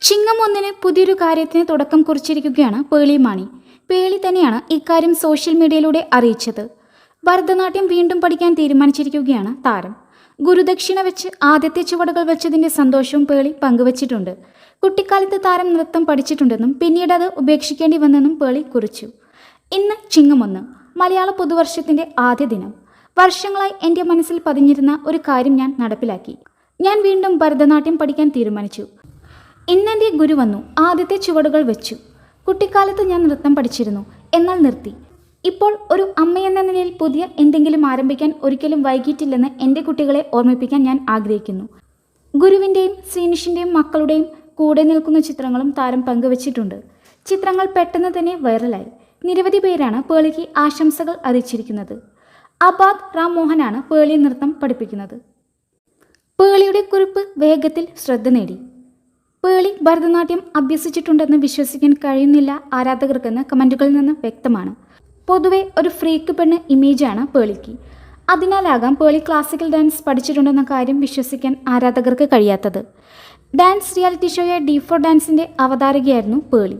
ചിങ്ങം ഒന്നിന് പുതിയൊരു കാര്യത്തിന് തുടക്കം കുറിച്ചിരിക്കുകയാണ് പേളി മാണി. പേളി തന്നെയാണ് ഇക്കാര്യം സോഷ്യൽ മീഡിയയിലൂടെ അറിയിച്ചത്. ഭരതനാട്യം വീണ്ടും പഠിക്കാൻ തീരുമാനിച്ചിരിക്കുകയാണ് താരം. ഗുരുദക്ഷിണ വെച്ച് ആദ്യത്തെ ചുവടുകൾ വെച്ചതിന്റെ സന്തോഷവും പേളി പങ്കുവച്ചിട്ടുണ്ട്. കുട്ടിക്കാലത്ത് താരം നൃത്തം പഠിച്ചിട്ടുണ്ടെന്നും പിന്നീട് അത് ഉപേക്ഷിക്കേണ്ടി വന്നെന്നും പേളി കുറിച്ചു. ഇന്ന് ചിങ്ങമൊന്ന് മലയാള പുതുവർഷത്തിന്റെ ആദ്യ ദിനം. വർഷങ്ങളായി എന്റെ മനസ്സിൽ പതിഞ്ഞിരുന്ന ഒരു കാര്യം ഞാൻ നടപ്പിലാക്കി. ഞാൻ വീണ്ടും ഭരതനാട്യം പഠിക്കാൻ തീരുമാനിച്ചു. ഇന്നെന്റെ ഗുരു വന്നു. ആദ്യത്തെ ചുവടുകൾ വെച്ചു. കുട്ടിക്കാലത്ത് ഞാൻ നൃത്തം പഠിച്ചിരുന്നു. എന്നാൽ നിർത്തി. ഇപ്പോൾ ഒരു അമ്മയെന്ന നിലയിൽ പുതിയ എന്തെങ്കിലും ആരംഭിക്കാൻ ഒരിക്കലും വൈകിട്ടില്ലെന്ന് എന്റെ കുട്ടികളെ ഓർമ്മിപ്പിക്കാൻ ഞാൻ ആഗ്രഹിക്കുന്നു. ഗുരുവിന്റെയും സീനിഷിന്റെയും മക്കളുടെയും കൂടെ നിൽക്കുന്ന ചിത്രങ്ങളും താരം പങ്കുവച്ചിട്ടുണ്ട്. ചിത്രങ്ങൾ പെട്ടെന്ന് തന്നെ വൈറലായി. നിരവധി പേരാണ് പേളിക്ക് ആശംസകൾ അറിയിച്ചിരിക്കുന്നത്. അബാദ് റാം മോഹനാണ് പേളി നൃത്തം പഠിപ്പിക്കുന്നത്. പേളിയുടെ കുറിപ്പ് വേഗത്തിൽ ശ്രദ്ധ നേടി. പേളി ഭരതനാട്യം അഭ്യസിച്ചിട്ടുണ്ടെന്ന് വിശ്വസിക്കാൻ കഴിയുന്നില്ല ആരാധകർക്കെന്ന് കമന്റുകളിൽ നിന്ന് വ്യക്തമാണ്. പൊതുവെ ഒരു ഫ്രീക്ക് പെണ്ണ് ഇമേജാണ് പേളിക്ക്. അതിനാലാകാം പേളി ക്ലാസിക്കൽ ഡാൻസ് പഠിച്ചിട്ടുണ്ടെന്ന കാര്യം വിശ്വസിക്കാൻ ആരാധകർക്ക് കഴിയാത്തത്. ഡാൻസ് റിയാലിറ്റി ഷോയായ ഡി ഫോർ ഡാൻസിന്റെ അവതാരകയായിരുന്നു പേളി.